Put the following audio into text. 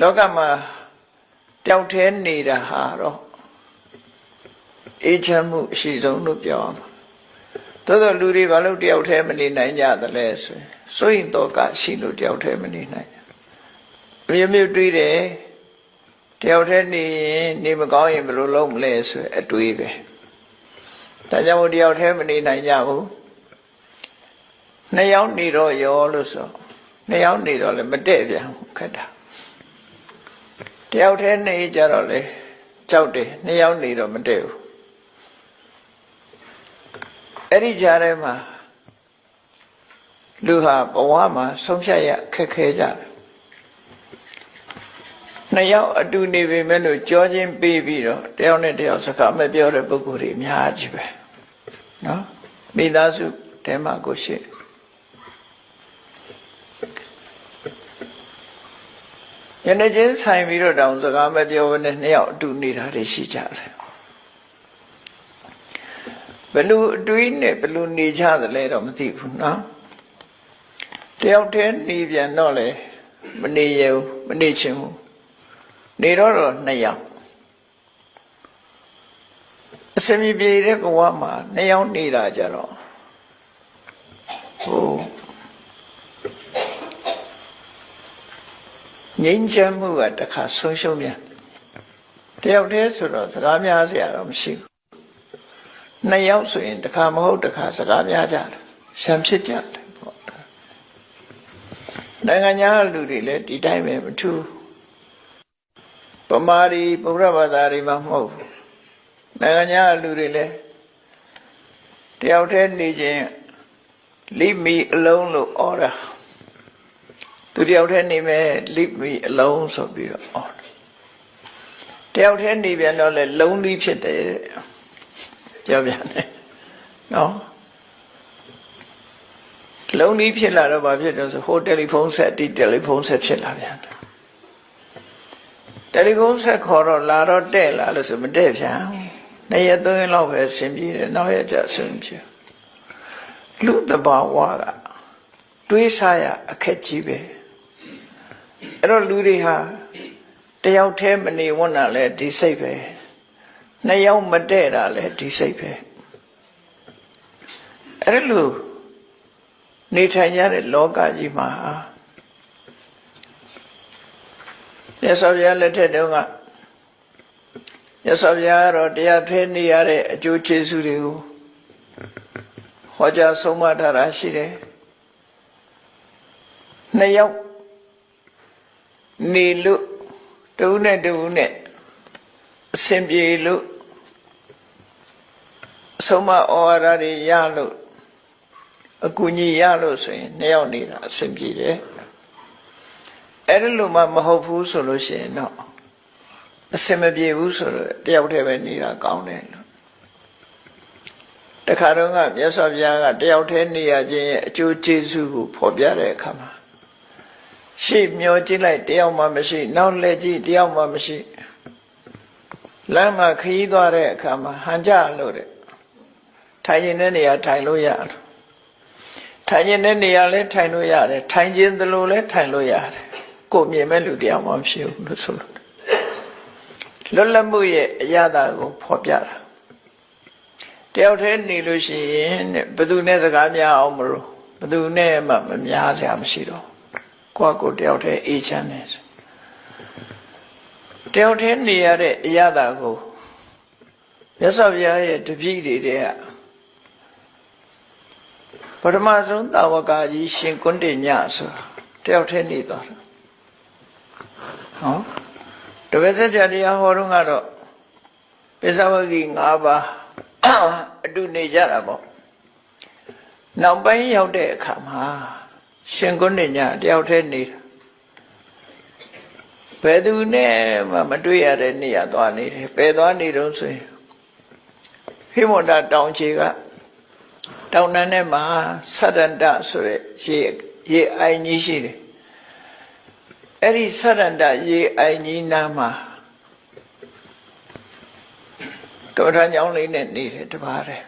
လောကမှာတယောက်တည်းနေတာဟာတော့အေးချမ်းမှုအရှိဆုံးလို့ပြောအောင်သို့သောလူတွေဘာလို့တယောက်တည်းမနေနိုင်ကြသလဲဆိုရင်စိုးရင်တော့ကရှိလို့တယောက်တည်းမနေနိုင်ဘူးမြမြတွေးတယ်တယောက်တည်းနေရင်နေမကောင်းရင်ဘယ်လိုလုပ်မလဲဆိုအတွေးပဲဒါကြောင့်မို့တယောက်တည်းမနေနိုင်ကြဘူးနှစ်ယောက်နေတော့ရောလို့ဆိုနှစ်ယောက်နေတော့လည်းမတည့်ပြန်ဘူးခက်တာ တယောက်တည်းနေကြတော့လေကြောက်တယ်နှစ်ယောက်နေတော့မတည့်ဘူးအဲ့ဒီကြားထဲမှာလူဟာဘဝမှာဆုံးဖြတ်ရခက်ခဲကြတယ်နှစ်ယောက်အတူနေပေမဲ့လို့ကြောချင်းပေးပြီးတော့တယောက်နဲ့တယောက်စကားမပြောတဲ့ပုဂ္ဂိုလ်တွေအများကြီးပဲနော်မိသားစုတဲမှာကိုရှိတယ် ယနေ့ချင်းဆိုင်ပြီးတော့တောင်စကားမပြောဘဲနဲ့နှစ်ယောက်အတူနေတာတွေရှိကြတယ်ဘယ်လိုအတွေးနဲ့ဘယ်လိုနေကြသလဲတော့မသိဘူးနော်တယောက်တည်းနေပြန်တော့လေမနေရဘူးမနေချင်ဘူးနေတော့တော့နှစ်ယောက်အစမြပြေတဲ့ဘဝမှာနှစ်ယောက်နေတာကြတော့ဟို ငြိမ်းချမ်းမှုကတစ်ခါဆုံးရှုံးပြန်တယောက်တည်းဆိုတော့စကားများစရာတော့မရှိဘူးနှစ်ယောက်ဆိုရင်တစ်ခါမဟုတ်တစ်ခါစကားများကြတယ်ရှံဖြစ်ကြတယ်ပေါ့နိုင်ငံညာလူတွေလည်းဒီတိုင်းပဲမထူးပမာရီဗုဒ္ဓဘာသာတွေမှာမဟုတ်ဘူးနိုင်ငံညာလူတွေလည်းတယောက်တည်းနေခြင်းလိမီအလုံးလို့ဩတာ သူတယောက်တည်းနေမဲ့လိမီအလုံးဆိုပြီးတော့ဩတယောက်တည်းနေပြန်တော့လေလုံးလေးဖြစ်တယ်တဲ့ပြောပြန်တယ်နော်လုံးလေးဖြစ်လာတော့ဘာဖြစ်တော့ဆိုဟိုတယ်လီဖုန်းဆက်ဒီတယ်လီဖုန်းဆက်ဖြစ်လာပြန်တယ်တယ်လီဖုန်းဆက်ခေါ်တော့လာတော့တဲ့လာလို့ဆိုမတဲ့ပြန်နှစ်ရက်သုံးရက်လောက်ပဲဆင်ပြေတယ်နောက်ရက်ကျဆင်ပြေလူတဘာဝကတွေးစားရအခက်ကြီးပဲ အဲ့တော့လူတွေဟာတယောက်တည်းမနေဝန်းတာလဲဒီစိတ်ပဲနှစ်ယောက်မတည့်တာလဲဒီစိတ်ပဲအဲ့လိုနေထိုင်ရတဲ့လောကကြီးမှာမြတ်စွာဘုရားလက်ထက်တုန်းကမြတ်စွာဘုရားကတော့တရားထဲနေရတဲ့အကျိုးကျေးဇူးတွေကိုဟောကြားဆုံးမထားတာရှိတယ်နှစ်ယောက် နေလို့တဦးနဲ့တဦးနဲ့အဆင်ပြေလို့အဆုံးမဩဝါဒတွေရလို့အကူအညီရလို့ဆိုရင်နှစ်ယောက်နေတာအဆင်ပြေတယ်အဲ့ဒါလို့မှမဟုတ်ဘူးဆိုလို့ရှိရင်တော့အဆင်မပြေဘူးဆိုတော့တယောက်တည်းပဲနေတာကောင်းတယ်လို့တခါတော့ကမြတ်စွာဘုရားကတယောက်တည်းနေရခြင်းရဲ့အကျိုးကျေးဇူးကိုဖော်ပြတဲ့အခါမှာ ရှေ့မျောကြည့်လိုက်တယောက်မှမရှိ နောက်လက်ကြည့်တယောက်မှမရှိလမ်းမှာခရီးသွားတဲ့အခါမှာဟန်ကြလို့တဲ့ထိုင်ရင်တဲ့နေရာထိုင်လို့ရတယ်ထိုင်ရင်တဲ့နေရာလည်းထိုင်လို့ရတယ်ထိုင်ခြင်းသလိုလည်းထိုင်လို့ရတယ်ကိုမြင်မဲ့လူတယောက်မှမရှိဘူးလို့ဆိုလို့လွတ်လပ်မှုရဲ့အရသာကိုဖော်ပြတာတယောက်တည်းနေလို့ရှိရင်တဲ့ဘယ်သူနဲ့စကားများအောင်မလို့ဘယ်သူနဲ့မှမများစရာမရှိတော့ ကိုယ့်ကိုယ်တယောက်တည်းအေးချမ်းနေတယောက်တည်းနေရတဲ့အရသာကိုမြတ်စွာဘုရားရဲ့တပည့်တွေတဲ့ပထမဆုံးတာဝကကြီးရှင်ကွန်းတင်ညဆိုတာတယောက်တည်းနေသွားတာဟောတပည့်ဆက်ကြတရားဟောတော့ကတော့ပိဿဝဂီ၅ပါးအတူနေကြတာပေါ့နောက်ပိုင်းရောက်တဲ့အခါမှာ ရှင်ကွန်းတင်ညတယောက်တည်းနေတာဘယ်သူနဲ့မှမတွေ့ရတဲ့နေရာသွားနေတယ်ဘယ်သွားနေတော့ဆိုရင်ဟိမန္တတောင်ချေကတောင်တန်းထဲမှာသတ္တန္တဆိုတဲ့ရေရေအိုင်ကြီးရှိတယ်အဲ့ဒီသတ္တန္တရေအိုင်ကြီးနားမှာကမ္ဘာညောင်းလေးနဲ့နေတယ်တပါးတယ်